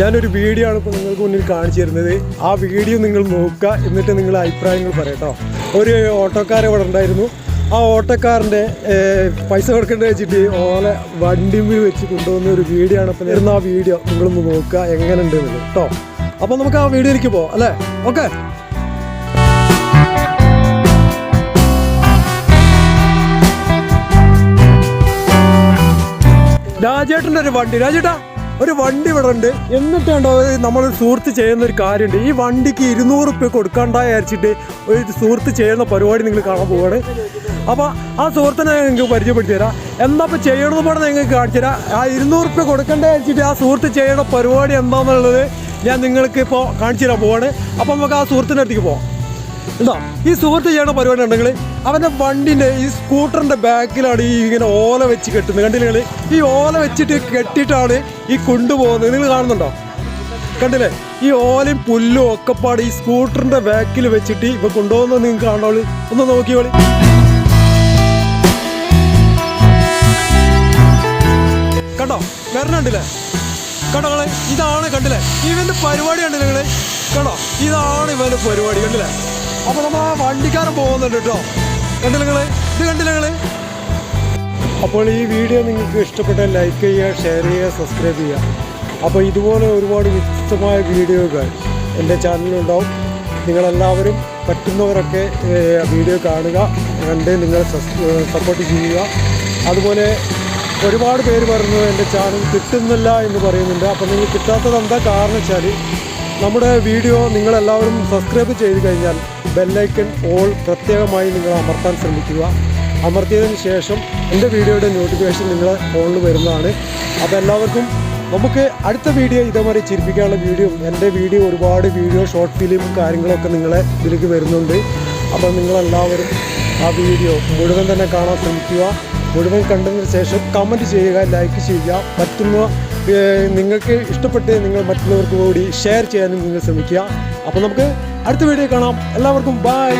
ഞാനൊരു വീഡിയോ ആണ് ഇപ്പോൾ നിങ്ങൾക്ക് മുന്നിൽ കാണിച്ചു തരുന്നത്. ആ വീഡിയോ നിങ്ങൾ നോക്കുക എന്നിട്ട് നിങ്ങൾ അഭിപ്രായങ്ങൾ പറയട്ടോ ഒരു ഓട്ടോക്കാർ ഇവിടെ ഉണ്ടായിരുന്നു. ആ ഓട്ടോക്കാരന്റെ പൈസ കൊടുക്കേണ്ട വെച്ചിട്ട് ഓലെ വണ്ടിമേൽ വെച്ച് കൊണ്ടുവന്ന ഒരു വീഡിയോ ആണ് അപ്പോൾ വരുന്ന ആ വീഡിയോ നിങ്ങളൊന്ന് നോക്കുക എങ്ങനെ ഉണ്ട് കേട്ടോ അപ്പോൾ നമുക്ക് ആ വീഡിയോയിലേക്ക് പോകാം അല്ലേ? ഓക്കെ. രാജേട്ടന്റെ ഒരു വണ്ടി. രാജേട്ടാ ഒരു വണ്ടി ഇവിടെ ഉണ്ട്. എന്നിട്ട് കണ്ടോ നമ്മൾ സുഹൃത്ത് ചെയ്യുന്ന ഒരു കാര്യമുണ്ട്. ഈ വണ്ടിക്ക് ഇരുന്നൂറ് റുപ്യ കൊടുക്കാണ്ടായി വിചാരിച്ചിട്ട് ഒരു സുഹൃത്ത് ചെയ്യുന്ന പരിപാടി നിങ്ങൾ കാണാൻ പോവാണ്. അപ്പോൾ ആ സുഹൃത്തിനെ നിങ്ങൾക്ക് പരിചയപ്പെടുത്തി തരാം. എന്നാ ഇപ്പോൾ ചെയ്യണമെന്ന് നിങ്ങൾക്ക് കാണിച്ചു തരാം. ആ ഇരുന്നൂറ് റുപ്യ കൊടുക്കണ്ട വിചാരിച്ചിട്ട് ആ സുഹൃത്ത് ചെയ്യണ പരിപാടി എന്താണെന്നുള്ളത് ഞാൻ നിങ്ങൾക്ക് ഇപ്പോൾ കാണിച്ചു തരാൻ പോവാണ്. അപ്പം നമുക്ക് ആ സുഹൃത്തിന്റെ അടുത്തേക്ക് പോവാം. ഉണ്ടോ ഈ സുഹൃത്ത് ചെയ്യണ പരിപാടി ഉണ്ടെങ്കിൽ അവന്റെ വണ്ടിന്റെ ഈ സ്കൂട്ടറിന്റെ ബാക്കിലാണ് ഈ ഇങ്ങനെ ഓല വെച്ച് കെട്ടുന്നത്. കണ്ടില്ലേ ഈ ഓല വെച്ചിട്ട് കെട്ടിയിട്ടാണ് ഈ കൊണ്ടുപോകുന്നത്. നിങ്ങൾ കാണുന്നുണ്ടോ? കണ്ടില്ലേ? ഈ ഓലയും പുല്ലും ഒക്കെ പാട് ഈ സ്കൂട്ടറിന്റെ ബാക്കിൽ വെച്ചിട്ട് ഇപ്പൊ കൊണ്ടുപോകുന്നത് നിങ്ങൾക്ക് കാണുള്ളൂ ഒന്ന് നോക്കിയോളി കണ്ടോ? വരണുണ്ടല്ലേ കണ്ടോ ഇതാണ് കണ്ടില്ലേ? ഇവന്റെ പരിപാടി കണ്ടില്ലേ കണ്ടോ? ഇതാണ് ഇവന്റെ പരിപാടി കണ്ടില്ലേ? അപ്പൊ നമ്മൾ ആ വണ്ടിക്കാരൻ പോകുന്നുണ്ട് കേട്ടോ. കണ്ടില്ല നിങ്ങൾ? ഇത് കണ്ടില്ല നിങ്ങൾ? അപ്പോൾ ഈ വീഡിയോ നിങ്ങൾക്ക് ഇഷ്ടപ്പെട്ടാൽ ലൈക്ക് ചെയ്യുക ഷെയർ ചെയ്യുക സബ്സ്ക്രൈബ് ചെയ്യുക. അപ്പോൾ ഇതുപോലെ ഒരുപാട് വ്യത്യസ്തമായ വീഡിയോകൾ എന്റെ ചാനലിലുണ്ടാവും. നിങ്ങളെല്ലാവരും പറ്റുന്നവരൊക്കെ വീഡിയോ കാണുക കണ്ട് നിങ്ങൾ സപ്പോർട്ട് ചെയ്യുക. അതുപോലെ ഒരുപാട് പേര് പറയുന്നത് എന്റെ ചാനൽ കിട്ടുന്നില്ല എന്ന് പറയുന്നുണ്ട്. അപ്പോൾ നിങ്ങൾ കിട്ടാത്തത് എന്താ കാരണം വെച്ചാൽ നമ്മുടെ വീഡിയോ നിങ്ങളെല്ലാവരും സബ്സ്ക്രൈബ് ചെയ്ത് കഴിഞ്ഞാൽ ബെല്ലൈക്കൺ ഓൾ പ്രത്യേകമായി നിങ്ങൾ അമർത്താൻ ശ്രമിക്കുക. അമർത്തിയതിന് ശേഷം എന്റെ വീഡിയോയുടെ നോട്ടിഫിക്കേഷൻ നിങ്ങളെ ഫോണിൽ വരുന്നതാണ്. അപ്പോൾ എല്ലാവർക്കും നമുക്ക് അടുത്ത വീഡിയോ ഇതേമാതിരി ചിരിപ്പിക്കാനുള്ള വീഡിയോ എന്റെ വീഡിയോ ഒരുപാട് വീഡിയോ ഷോർട്ട് ഫിലിം കാര്യങ്ങളൊക്കെ നിങ്ങളെ ഇതിലേക്ക് വരുന്നുണ്ട്. അപ്പോൾ നിങ്ങളെല്ലാവരും ആ വീഡിയോ മുഴുവൻ തന്നെ കാണാൻ ശ്രമിക്കുക. മുഴുവൻ കണ്ടതിന് ശേഷം കമന്റ് ചെയ്യുക ലൈക്ക് ചെയ്യുക. പറ്റുന്ന നിങ്ങൾക്ക് ഇഷ്ടപ്പെട്ട് നിങ്ങൾ മറ്റുള്ളവർക്ക് കൂടി ഷെയർ ചെയ്യാനും നിങ്ങൾ ശ്രമിക്കുക. അപ്പോൾ നമുക്ക് അടുത്ത വീഡിയോ കാണാം. എല്ലാവർക്കും ബൈ